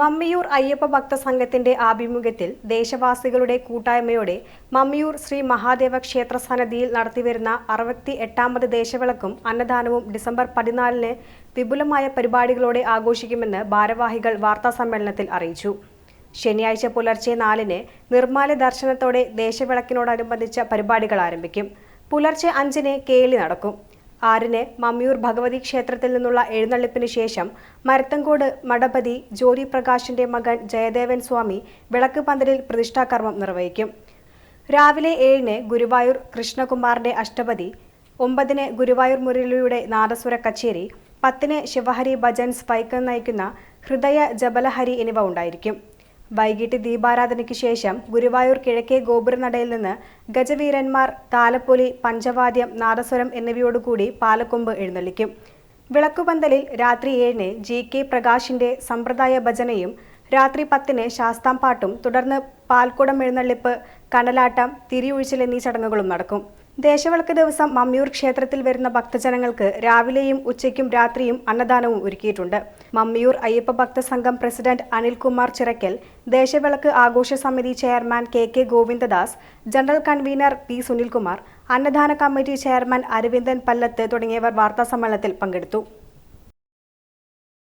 മമ്മിയൂർ അയ്യപ്പ ഭക്ത സംഘത്തിന്റെ ആഭിമുഖ്യത്തിൽ ദേശവാസികളുടെ കൂട്ടായ്മയോടെ മമ്മിയൂർ ശ്രീ മഹാദേവ ക്ഷേത്ര സന്നദ്ധിയിൽ നടത്തിവരുന്ന അറുപത്തി എട്ടാമത് ദേശവിളക്കും അന്നദാനവും ഡിസംബർ പതിനാലിന് വിപുലമായ പരിപാടികളോടെ ആഘോഷിക്കുമെന്ന് ഭാരവാഹികൾ വാർത്താസമ്മേളനത്തിൽ അറിയിച്ചു. ശനിയാഴ്ച പുലർച്ചെ നാലിന് നിർമ്മാല്യ ദർശനത്തോടെ ദേശവിളക്കിനോടനുബന്ധിച്ച പരിപാടികൾ ആരംഭിക്കും. പുലർച്ചെ അഞ്ചിന് കേളി നടക്കും. ആറിന് മമ്മിയൂർ ഭഗവതി ക്ഷേത്രത്തിൽ നിന്നുള്ള എഴുന്നള്ളിപ്പിന് ശേഷം മരത്തങ്കോട് മഠപതി ജ്യോതി പ്രകാശിന്റെ മകൻ ജയദേവൻ സ്വാമി വിളക്ക് പന്തലിൽ പ്രതിഷ്ഠാകർമ്മം നിർവഹിക്കും. രാവിലെ ഏഴിന് ഗുരുവായൂർ കൃഷ്ണകുമാറിന്റെ അഷ്ടപതി ഒമ്പതിന് ഗുരുവായൂർ മുരളിയുടെ നാദസ്വര കച്ചേരി പത്തിന് ശിവഹരി ഭജൻസ് വൈക്കം നയിക്കുന്ന ഹൃദയ ജബലഹരി എന്നിവ ഉണ്ടായിരിക്കും. വൈകിട്ട് ദീപാരാധനയ്ക്ക് ശേഷം ഗുരുവായൂർ കിഴക്കേ ഗോപുരനടയിൽ നിന്ന് ഗജവീരന്മാർ താലപ്പൊലി പഞ്ചവാദ്യം നാദസ്വരം എന്നിവയോടുകൂടി പാലക്കൊമ്പ് എഴുന്നള്ളിക്കും. വിളക്കുപന്തലിൽ രാത്രി ഏഴിന് ജി കെ പ്രകാശിന്റെ സമ്പ്രദായ ഭജനയും രാത്രി പത്തിന് ശാസ്താംപാട്ടും തുടർന്ന് പാൽക്കുടം എഴുന്നള്ളിപ്പ് കണലാട്ടം തിരിയൊഴിച്ചിൽ എന്നീ ചടങ്ങുകളും നടക്കും. ദേശവിളക്ക് ദിവസം മമ്മിയൂർ ക്ഷേത്രത്തിൽ വരുന്ന ഭക്തജനങ്ങൾക്ക് രാവിലെയും ഉച്ചയ്ക്കും രാത്രിയും അന്നദാനവും ഒരുക്കിയിട്ടുണ്ട്. മമ്മിയൂർ അയ്യപ്പ ഭക്ത സംഘം പ്രസിഡന്റ് അനിൽകുമാർ ചിറക്കൽ ദേശവിളക്ക് ആഘോഷ സമിതി chairman K K Govindadas general convener P Sunilkumar അന്നദാന committee chairman Aravindan Pallath തുടങ്ങിയവർ വാർത്താസമ്മേളനത്തിൽ പങ്കെടുത്തു.